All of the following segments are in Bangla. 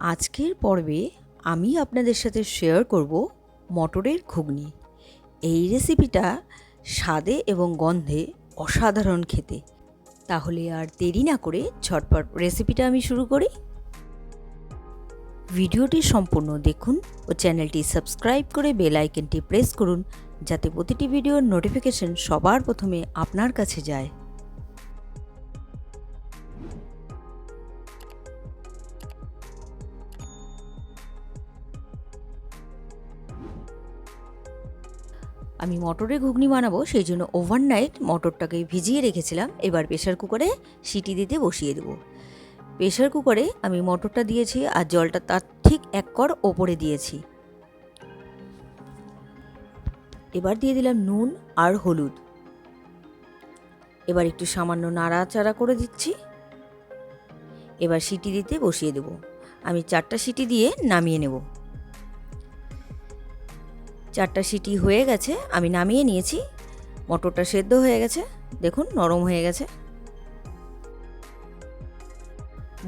আজকের পর্বে আমি আপনাদের সাথে শেয়ার করব মটরের ঘুগনি। এই রেসিপিটা স্বাদে এবং গন্ধে অসাধারণ খেতে। তাহলে আর দেরি না করে ঝটপট রেসিপিটা আমি শুরু করি। ভিডিওটি সম্পূর্ণ দেখুন ও চ্যানেলটি সাবস্ক্রাইব করে বেল আইকনটি প্রেস করুন, যাতে প্রতিটি ভিডিওর নোটিফিকেশন সবার প্রথমে আপনার কাছে যায়। আমি মটরে ঘুগনি বানাবো, সেই জন্য ওভারনাইট মটরটাকে ভিজিয়ে রেখেছিলাম। এবার প্রেশার কুকারে সিটি দিতে বসিয়ে দেবো। প্রেশার কুকারে আমি মটরটা দিয়েছি আর জলটা তার ঠিক এক কর ওপরে দিয়েছি। এবার দিয়ে দিলাম নুন আর হলুদ। এবার একটু সামান্য নাড়াচাড়া করে দিচ্ছি। এবার সিটি দিতে বসিয়ে দেবো। আমি চারটা সিটি দিয়ে নামিয়ে নেব। চারটা সিটি হয়ে গেছে, আমি নামিয়ে নিয়েছি। মটরটা সেদ্ধ হয়ে গেছে, দেখুন নরম হয়ে গেছে।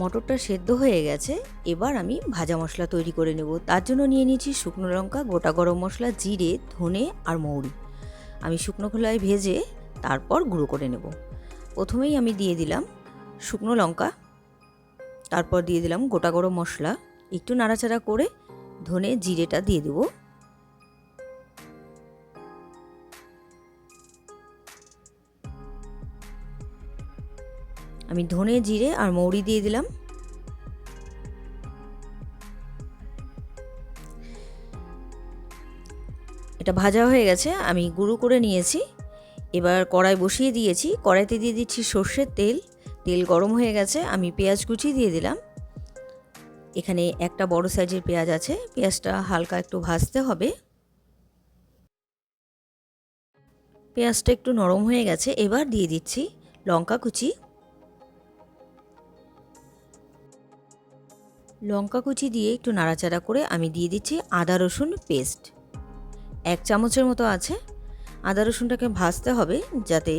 মটরটা সেদ্ধ হয়ে গেছে, এবার আমি ভাজা মশলা তৈরি করে নেব। তার জন্য নিয়ে নিয়েছি শুকনো লঙ্কা, গোটা গরম মশলা, জিরে, ধনে আর মৌরি। আমি শুকনো খোলায় ভেজে তারপর গুঁড়ো করে নেব। প্রথমেই আমি দিয়ে দিলাম শুকনো লঙ্কা, তারপর দিয়ে দিলাম গোটা গরম মশলা। একটু নাড়াচাড়া করে ধনে, জিরেটা দিয়ে দেবো। আমি ধনে, জিরে আর মৌরি দিয়ে দিলাম। এটা ভাজা হয়ে গেছে, আমি গুঁড়ো করে নিয়েছি। এবার কড়াই বসিয়ে দিয়েছি। কড়াইতে দিয়ে দিচ্ছি সর্ষের তেল। তেল গরম হয়ে গেছে, আমি পেঁয়াজ কুচি দিয়ে দিলাম। এখানে একটা বড় সাইজের পেঁয়াজ আছে, পেঁয়াজটা হালকা একটু ভাজতে হবে। পেঁয়াজটা একটু নরম হয়ে গেছে, এবার দিয়ে দিচ্ছি লঙ্কা কুচি। লঙ্কা কুচি দিয়ে একটু নাড়াচাড়া করে আমি দিয়ে দিচ্ছি আদা রসুন পেস্ট। এক চামচের মতো আছে। আদা রসুনটাকে ভাজতে হবে যাতে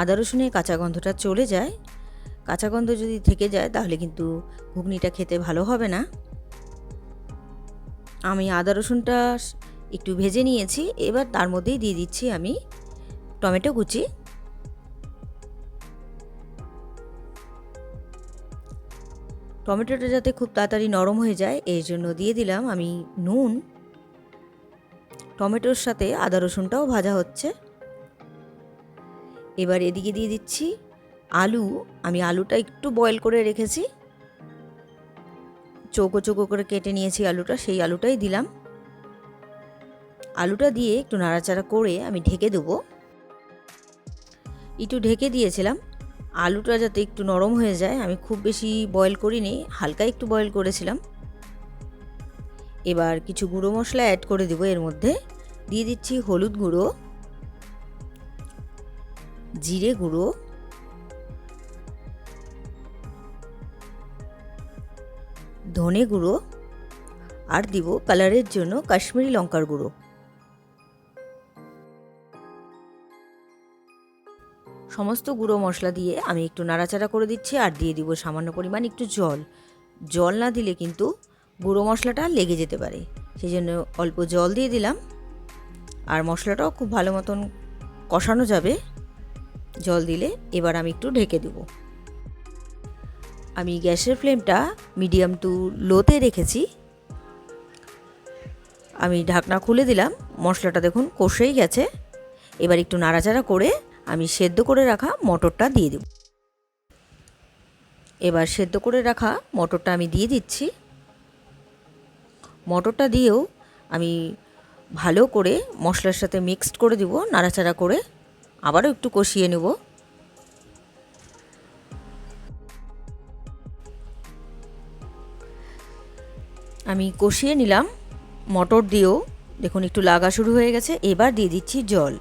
আদা রসুনের কাঁচা গন্ধটা চলে যায়। কাঁচা গন্ধ যদি থেকে যায় তাহলে কিন্তু ঘুগনিটা খেতে ভালো হবে না। আমি আদা রসুনটা একটু ভেজে নিয়েছি। এবার তার মধ্যেই দিয়ে দিচ্ছি আমি টমেটো কুচি। টমেটোটা যাতে খুব তাড়াতাড়ি নরম হয়ে যায় এই জন্য দিয়ে দিলাম আমি নুন। টমেটোর সাথে আদা রসুনটাও ভাজা হচ্ছে। এবার এদিকে দিয়ে দিচ্ছি আলু। আমি আলুটা একটু বয়েল করে রেখেছি। চৌকো চৌকো করে কেটে নিয়েছি আলুটা, সেই আলুটাই দিলাম। আলুটা দিয়ে একটু নাড়াচাড়া করে আমি ঢেকে দেবো। একটু ঢেকে দিয়েছিলাম। আলুটা যাতে একটু নরম হয়ে যায়, আমি খুব বেশি বয়েল করিনি, হালকা একটু বয়েল করেছিলাম। এবার কিছু গুঁড়ো মশলা অ্যাড করে দেবো এর মধ্যে। দিয়ে দিচ্ছি হলুদ গুঁড়ো, জিরে গুঁড়ো, ধনে গুঁড়ো, আর দিব কালারের জন্য কাশ্মীরি লঙ্কার গুঁড়ো। সমস্ত গুঁড়ো মশলা দিয়ে আমি একটু নাড়াচাড়া করে দিচ্ছি আর দিয়ে দিব সামান্য পরিমাণ একটু জল। জল না দিলে কিন্তু গুঁড়ো মশলাটা লেগে যেতে পারে। সেই জন্য অল্প জল দিয়ে দিলাম। আর মশলাটাও খুব ভালো মতন কষানো যাবে। জল দিলে এবার আমি একটু ঢেকে দেব। আমি গ্যাসের ফ্লেমটা মিডিয়াম টু লোতে রেখেছি। আমি ঢাকনা খুলে দিলাম। মশলাটা দেখুন কষেই গেছে। এবার একটু নাড়াচাড়া করে আমি সেদ্ধ করে রাখা মটরটা দিয়ে দেব। এবার সেদ্ধ করে রাখা মটরটা আমি দিয়ে দিচ্ছি। মটরটা দিয়েও আমি ভালো করে মশলার সাথে মিক্সড করে দিব, নাড়াচাড়া করে। আবারও একটু কষিয়ে নেব। আমি কষিয়ে নিলাম। মটর দিয়েও দেখুন, একটু লাগা শুরু হয়ে গেছে, এবার দিয়ে দিচ্ছি জল।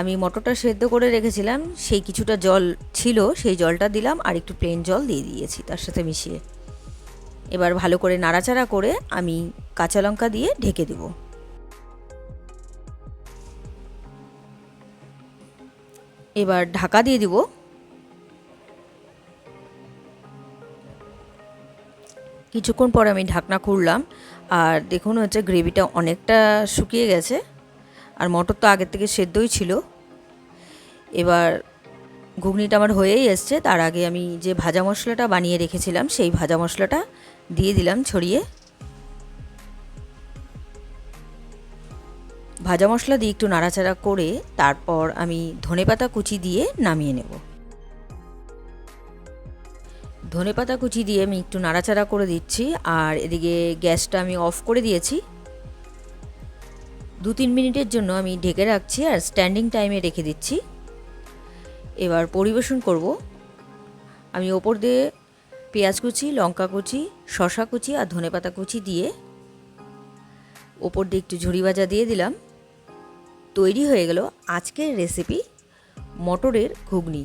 আমি মটরটা সেদ্ধ করে রেখেছিলাম, সেই কিছুটা জল ছিল, সেই জলটা দিলাম আর একটু প্লেন জল দিয়ে দিয়েছি তার সাথে মিশিয়ে। এবার ভালো করে নাড়াচাড়া করে আমি কাঁচা লঙ্কা দিয়ে ঢেকে দেব। এবার ঢাকা দিয়ে দিব কিছুক্ষণ পর আমি ঢাকনা খুললাম, আর দেখুন হচ্ছে গ্রেভিটা অনেকটা শুকিয়ে গেছে, আর মটর তো আগের থেকে সেদ্ধই ছিল। এবার ঘুগনিটা আমার হয়েই এসছে, তার আগে আমি যে ভাজা মশলাটা বানিয়ে রেখেছিলাম, সেই ভাজা মশলাটা দিয়ে দিলাম ছড়িয়ে। ভাজা মশলা দিয়ে একটু নাড়াচাড়া করে তারপর আমি ধনেপাতা কুচি দিয়ে নামিয়ে নেব। ধনেপাতা কুচি দিয়ে আমি একটু নাড়াচাড়া করে দিচ্ছি, আর এদিকে গ্যাসটা আমি অফ করে দিয়েছি। দু তিন মিনিটের জন্য আমি ঢেকে রাখছি আর স্ট্যান্ডিং টাইমে রেখে দিচ্ছি। এবার পরিবেশন করব। আমি ওপর দিয়ে পেঁয়াজ কুচি, লঙ্কা কুচি শশা কুচি আর ধনেপাতা কুচি দিয়ে ওপর দিয়ে একটু ঝুড়ি ভাজা দিয়ে দিলাম। তৈরি হয়ে গেল আজকের রেসিপি মটরের ঘুগনি।